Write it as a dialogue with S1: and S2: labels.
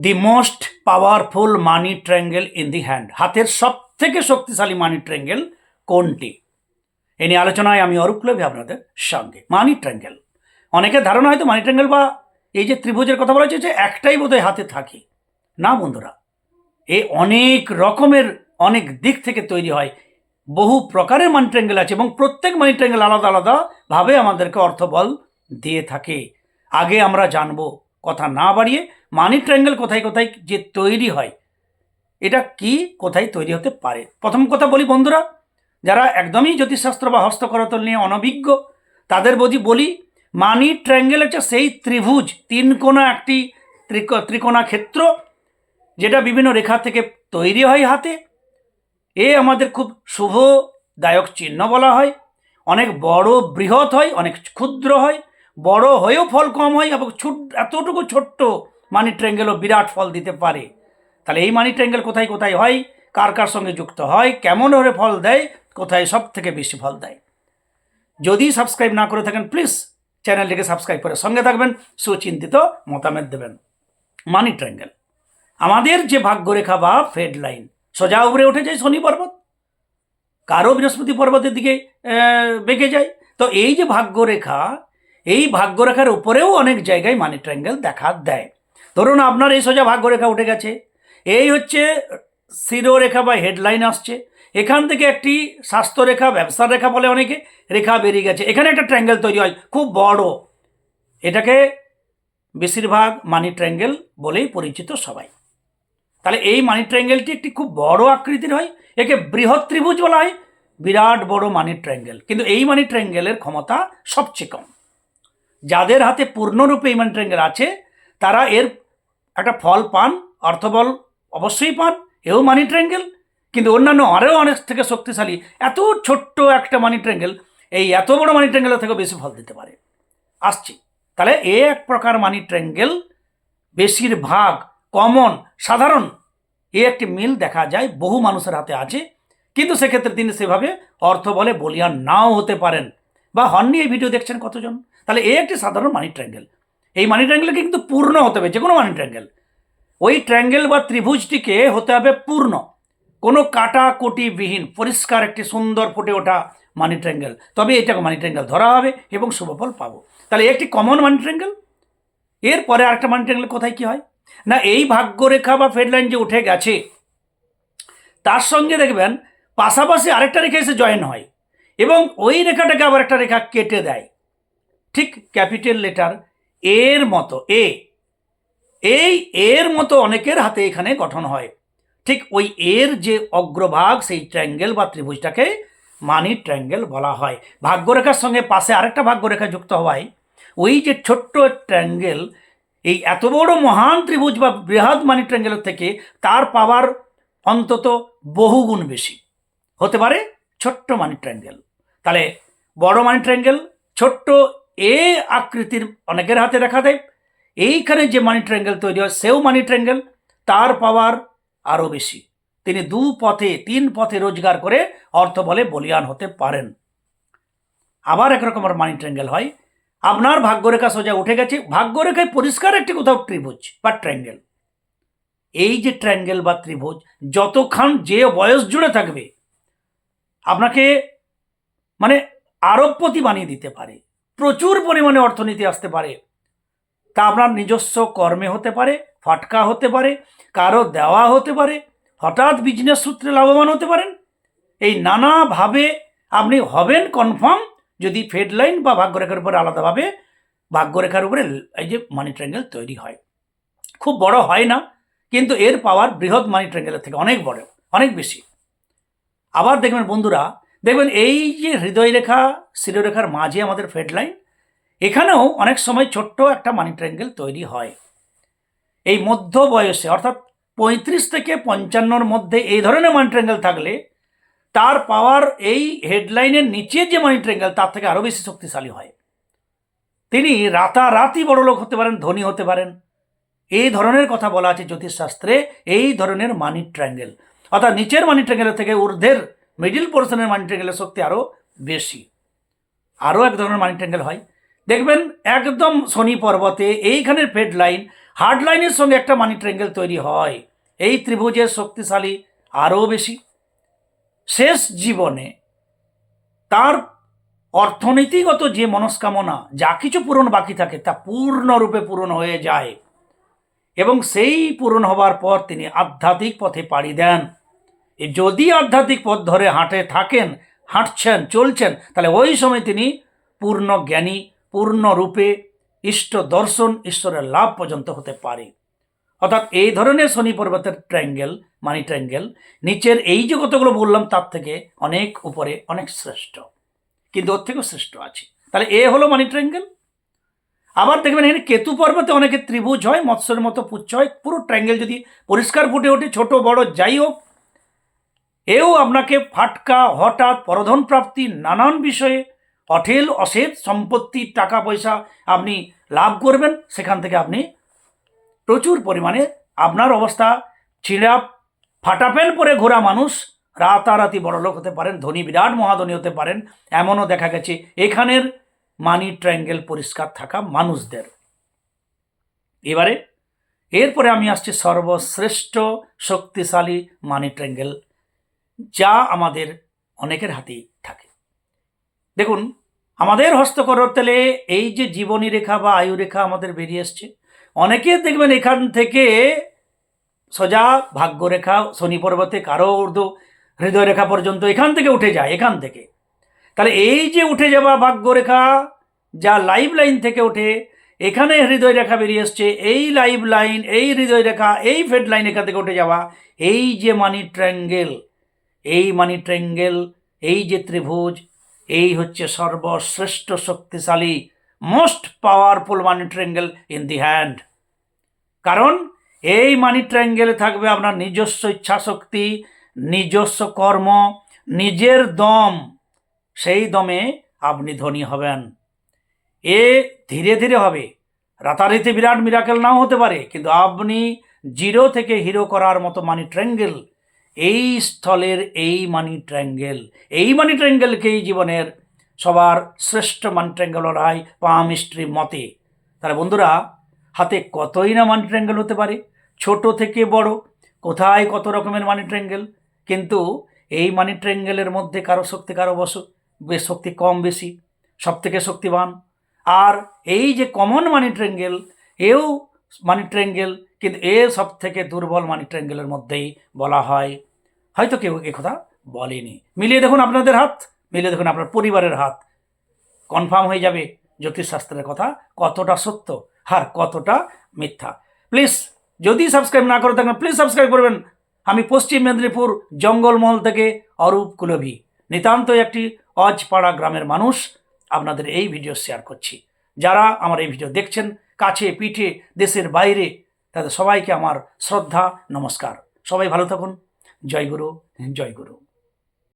S1: The most powerful money triangle in the hand হাতের সব থেকে শক্তিশালী মানি ট্রায়াঙ্গেল কোনটি? এ নিয়ে আলোচনায় আমি অরূপ লভি আপনাদের সঙ্গে। মানি ট্রায়াঙ্গেল অনেকের ধারণা হয়তো মানি ট্রায়াঙ্গেল বা এই যে ত্রিভুজের কথা বলা হচ্ছে যে একটাই বোধহয় হাতে থাকে। না বন্ধুরা, এ অনেক রকমের অনেক দিক থেকে তৈরি হয়। বহু প্রকারের মানি ট্রায়াঙ্গেল আছে এবং প্রত্যেক মানি ট্রায়াঙ্গেল আলাদা আলাদাভাবে আমাদেরকে অর্থবল দিয়ে থাকে। আগে আমরা জানব কথা না বাড়িয়ে মানি ট্রায়াঙ্গেল কোথায় কোথায় যে তৈরি হয়, এটা কি কোথায় তৈরি হতে পারে? প্রথম কথা বলি বন্ধুরা, যারা একদমই জ্যোতিষশাস্ত্র বা হস্তকরতল নিয়ে অনভিজ্ঞ, তাদের বলি বলি মানি ট্রায়াঙ্গেল হচ্ছে সেই ত্রিভুজ তিন কোণা একটি ত্রিক, ত্রিকোণা ক্ষেত্র, যেটা বিভিন্ন রেখা থেকে তৈরি হয় হাতে। এ আমাদের খুব শুভদায়ক চিহ্ন বলা হয়। অনেক বড় বৃহৎ হয়, অনেক ক্ষুদ্র হয়। বড় হয়েও ফল কম হয় এবং এতটুকু ছোট্ট মানি ট্রায়াঙ্গেলও বিরাট ফল দিতে পারে। তাহলে এই মানি ট্রায়াঙ্গেল কোথায় কোথায় হয়? কার কার সঙ্গে যুক্ত হয়? কেমন হলে ফল দেয়? কোথায় সব থেকে বেশি ফল দেয়? যদি সাবস্ক্রাইব না করে থাকেন প্লিজ চ্যানেলটিকে সাবস্ক্রাইব করে সঙ্গে থাকবেন, সুচিন্তিত মতামত দেবেন। মানি ট্রায়াঙ্গেল আমাদের যে ভাগ্যরেখা বা ফেড লাইন সোজা উপরে উঠে যায় শনি পর্বত। কারও বৃহস্পতি পর্বতের দিকে বেঁকে যায়। তো এই যে ভাগ্যরেখা এই ভাগ্যরেখার উপরেও অনেক জায়গায় মানি ট্রায়াঙ্গেল দেখা দেয়। ধরুন আপনার এই সোজা ভাগ্যরেখা উঠে গেছে। এই হচ্ছে শিরোরেখা বা হেডলাইন আসছে। এখান থেকে একটি স্বাস্থ্যরেখা ব্যবসার রেখা বলে অনেকে, রেখা বেরিয়ে গেছে। এখানে একটা ট্রায়াঙ্গেল তৈরি হয়, খুব বড়। এটাকে বেশিরভাগ মানি ট্রায়াঙ্গেল বলেই পরিচিত সবাই। তাহলে এই মানি ট্রায়াঙ্গেলটি একটি খুব বড় আকৃতির হয়, একে বৃহৎ ত্রিভুজ বলা হয়। বিরাট বড় মানি ট্রায়াঙ্গেল কিন্তু এই মানি ট্রায়াঙ্গেলের ক্ষমতা সবচেয়ে কম। যাদের হাতে পূর্ণরূপে এই মানি ট্রায়াঙ্গেল আছে, তারা এর একটা ফল পান, অর্থবল অবশ্যই পান, এও মানি ট্রায়াঙ্গেল কিন্তু অন্যান্য আরও অনেক থেকে শক্তিশালী, এত ছোট্ট একটা মানি ট্রায়াঙ্গেল এই এত বড় মানি ট্রায়াঙ্গেলের থেকেও বেশি ফল দিতে পারে। আসছি। তাহলে এ এক প্রকার মানি ট্রায়াঙ্গেল বেশিরভাগ কমন, সাধারণ, এ একটি মিল দেখা যায়, বহু মানুষের হাতে আছে। কিন্তু সেক্ষেত্রে তিনি সেভাবে অর্থ বলে বলিয়ান নাও হতে পারেন। বা হননি এই ভিডিও দেখছেন কতজন? তাহলে এ একটি সাধারণ মানি ট্রায়াঙ্গেল এই মানি ট্রায়াঙ্গেলকে কিন্তু পূর্ণ হতে হবে যে কোনো মানি ট্রায়াঙ্গেল ওই ট্রায়াঙ্গেল বা ত্রিভুজটিকে হতে হবে পূর্ণ। কোনো কাটাকুটি বিহীন, পরিষ্কার একটি সুন্দর ফুটে ওঠা মানি ট্রায়াঙ্গেল তবে এটাকে মানি ট্রায়াঙ্গেল ধরা হবে এবং শুভফল পাবো। তাহলে একটি কমন মানি ট্রায়াঙ্গেল এরপরে আরেকটা মানি ট্রায়াঙ্গেল কোথায় কি হয়? না, এই ভাগ্যরেখা বা ফেডলাইন যে উঠে গেছে, তার সঙ্গে দেখবেন পাশাপাশি আরেকটা রেখা এসে জয়েন হয় এবং ওই রেখাটাকে আবার একটা রেখা কেটে দেয়। ঠিক ক্যাপিটাল লেটার এর মতো এ এই এর মতো অনেকের হাতে এখানে গঠন হয়। ঠিক ওই এর যে অগ্রভাগ, সেই ট্রায়াঙ্গেল বা ত্রিভুজটাকে মানি ট্রায়াঙ্গেল বলা হয়। ভাগ্যরেখার সঙ্গে পাশে আরেকটা ভাগ্যরেখা যুক্ত হওয়ায়, ওই যে ছোট্ট ট্রায়াঙ্গেল এই এত বড় মহান ত্রিভুজ বা বৃহৎ মানি ট্রায়াঙ্গেলের থেকে তার পাওয়ার অন্তত বহুগুণ বেশি। হতে পারে ছোট্ট মানি ট্রায়াঙ্গেল তাহলে বড় মানি ট্রায়াঙ্গেল ছোট্ট এ আকৃতির অনেকের হাতে দেখা দেয়। এইখানে যে মানি ট্রায়াঙ্গেল তৈরি হয়, সেও মানি ট্রায়াঙ্গেল তার পাওয়ার আরও বেশি। তিনি দু পথে, তিন পথে রোজগার করে অর্থ বলে বলিয়ান হতে পারেন। আবার একরকমের মানি ট্রায়াঙ্গেল হয়। আপনার ভাগ্যরেখা সোজা উঠে গেছে। ভাগ্যরেখায় পরিষ্কার একটি কোথাও ত্রিভুজ বা ট্র্যাঙ্গেল এই যে ট্র্যাঙ্গেল বা ত্রিভুজ, যতক্ষণ যে বয়স জুড়ে থাকবে, আপনাকে মানে আরবপতি বানিয়ে দিতে পারে। প্রচুর পরিমাণে অর্থনীতি আসতে পারে। তা আপনার নিজস্ব কর্মে হতে পারে, ফাটকা হতে পারে, কারও দেওয়া হতে পারে, হঠাৎ বিজনেস সূত্রে লাভবান হতে পারেন। এই নানাভাবে আপনি হবেন কনফার্ম যদি ফেডলাইন বা ভাগ্যরেখার উপরে আলাদাভাবে ভাগ্যরেখার উপরে এই যে মানি ট্রায়াঙ্গেল তৈরি হয়। খুব বড় হয় না, কিন্তু এর পাওয়ার বৃহৎ মানি ট্রায়াঙ্গেলের থেকে অনেক বড়, অনেক বেশি। আবার দেখবেন বন্ধুরা, দেখবেন এই যে হৃদয় রেখা শিরোরেখার মাঝে আমাদের ফেডলাইন এখানেও অনেক সময় ছোট্ট একটা মানি ট্রায়াঙ্গেল তৈরি হয়। এই মধ্য বয়সে, অর্থাৎ পঁয়ত্রিশ থেকে পঞ্চান্নর মধ্যে এই ধরনের মানি ট্রায়াঙ্গেল থাকলে তার পাওয়ার এই হেডলাইনের নিচের যে মানি ট্রায়াঙ্গেল তার থেকে আরও বেশি শক্তিশালী হয়। তিনি রাতারাতি বড় লোক হতে পারেন, ধনী হতে পারেন। এই ধরনের কথা বলা আছে জ্যোতিষশাস্ত্রে, এই ধরনের মানি ট্রায়াঙ্গেল অর্থাৎ নিচের মানি ট্রায়াঙ্গেলের থেকে ঊর্ধ্বের মিডিল পোর্শনের মানি ট্রায়াঙ্গেলের শক্তি আরও বেশি। আরও এক ধরনের মানি ট্রায়াঙ্গেল হয়। দেখবেন একদম শনি পর্বতে এইখানের ফেড লাইন হার্ড লাইনের সঙ্গে একটা মানি ট্রায়াঙ্গেল তৈরি হয়। এই ত্রিভুজের শক্তিশালী আরও বেশি। শেষ জীবনে তার অর্থনীতিগত যে মনস্কামনা, যা কিছু পূরণ বাকি থাকে, তা পূর্ণরূপে পূরণ হয়ে যায়। এবং সেই পূরণ হবার পর তিনি আধ্যাত্মিক পথে পাড়ি দেন। যদি আধ্যাত্মিক পথ ধরে হাঁটে থাকেন, হাঁটছেন, চলছেন, তাহলে ওই সময় তিনি পূর্ণ জ্ঞানী পূর্ণরূপে ইষ্ট দর্শন ঈশ্বরের লাভ পর্যন্ত হতে পারে। অর্থাৎ এই ধরনের শনি পর্বতের ট্রায়াঙ্গেল মানি ট্রায়াঙ্গেল নিচের এই যে কতগুলো বললাম তার থেকে অনেক উপরে অনেক শ্রেষ্ঠ। কিন্তু ওর থেকেও শ্রেষ্ঠ আছে। তাহলে এ হলো মানি ট্রায়াঙ্গেল আবার দেখবেন এখানে কেতু পর্বতে অনেকে ত্রিভুজ হয়, মৎস্যের মতো পুচ্ছ হয়, পুরো ট্রায়াঙ্গেল যদি পরিষ্কার ফুটে ওঠে, ছোট, বড়, যাই হোক, এও আপনাকে ফাটকা, হঠাৎ পরধন প্রাপ্তি, নানান বিষয়ে অঠেল অশেষ সম্পত্তি টাকা পয়সা আপনি লাভ করবেন, সেখান থেকে আপনি প্রচুর পরিমাণে আপনার অবস্থা ছিঁড়া ফাটাপেন পরে ঘোরা মানুষ, রাতারাতি বড়লোক হতে পারেন, ধনী বিরাট মহাধনী হতে পারেন, এমনও দেখা গেছে এখানের মানি ট্রায়াঙ্গেল পরিষ্কার থাকা মানুষদের। এবারে, এরপরে আমি আসছি সর্বশ্রেষ্ঠ শক্তিশালী মানি ট্রায়াঙ্গেল, যা আমাদের অনেকের হাতেই থাকে। দেখুন আমাদের হস্তকর হস্তকরতলে এই যে জীবনী রেখা বা আয়ু রেখা আমাদের বেরিয়ে এসছে অনেকে দেখবেন এখান থেকে সোজা ভাগ্যরেখা, শনি পর্বতে কারও উর্দু হৃদয় রেখা পর্যন্ত এখান থেকে উঠে যায়, এখান থেকে। তাহলে এই যে উঠে যাওয়া ভাগ্যরেখা যা লাইভ লাইন থেকে ওঠে, এখানে হৃদয় রেখা বেরিয়ে এসছে এই লাইভ লাইন, এই হৃদয় রেখা এই ফেড লাইন এখান থেকে উঠে যাওয়া, এই যে মানি ট্রায়াঙ্গেল এই মানি ট্রায়াঙ্গেল এই যে ত্রিভুজ এই হচ্ছে সর্বশ্রেষ্ঠ শক্তিশালী most powerful money triangle in the hand কারণ এই মানি ট্রায়াঙ্গেলে থাকবে আপনার নিজস্ব ইচ্ছাশক্তি, নিজস্ব কর্ম, নিজের দম। সেই দমে আপনি ধনী হবেন। এ ধীরে ধীরে হবে। রাতারাতি বিরাট মিরাকেল নাও হতে পারে, কিন্তু আপনি জিরো থেকে হিরো করার মতো মানি ট্রায়াঙ্গেল এই স্থলের এই মানি ট্রায়াঙ্গেল, এই মানি ট্রায়াঙ্গেলকেই জীবনের সবার শ্রেষ্ঠ মানি ট্রায়াঙ্গেল হয় পাম স্ট্রি মতে। তাহলে বন্ধুরা, হাতে কতই না মানি ট্রায়াঙ্গেল হতে পারে? ছোট থেকে বড়, কোথায় কত রকমের মানি ট্রায়াঙ্গেল? কিন্তু এই মানি ট্রায়াঙ্গেলের মধ্যে কারও শক্তি কারও বস বেশ শক্তি কম বেশি সব থেকে শক্তিবান। আর এই যে কমন মানি ট্রায়াঙ্গেল, এও মানি ট্রায়াঙ্গেল কিন্তু এ সব থেকে দুর্বল মানি ট্রায়াঙ্গেলের মধ্যেই বলা হয়। হয়তো কেউ কথা বলেনি। মিলিয়ে দেখুন আপনাদের হাত, মিলিয়ে দেখুন আপনার পরিবারের হাত। কনফার্ম হয়ে যাবে জ্যোতিষশাস্ত্রের কথা কতটা সত্য আর কতটা মিথ্যা। প্লিজ যদি সাবস্ক্রাইব না করে থাকেন প্লিজ সাবস্ক্রাইব করবেন। আমি পশ্চিম মেদিনীপুর জঙ্গলমহল থেকে অরূপ কুলভি নিতান্ত একটি অজপাড়া গ্রামের মানুষ, আপনাদের এই ভিডিও শেয়ার করছি। যারা আমার এই ভিডিও দেখছেন, কাছে পিঠে, দেশের বাইরে তাদের সবাইকে আমার শ্রদ্ধা নমস্কার। সবাই ভালো থাকুন। জয় গুরু জয় গুরু।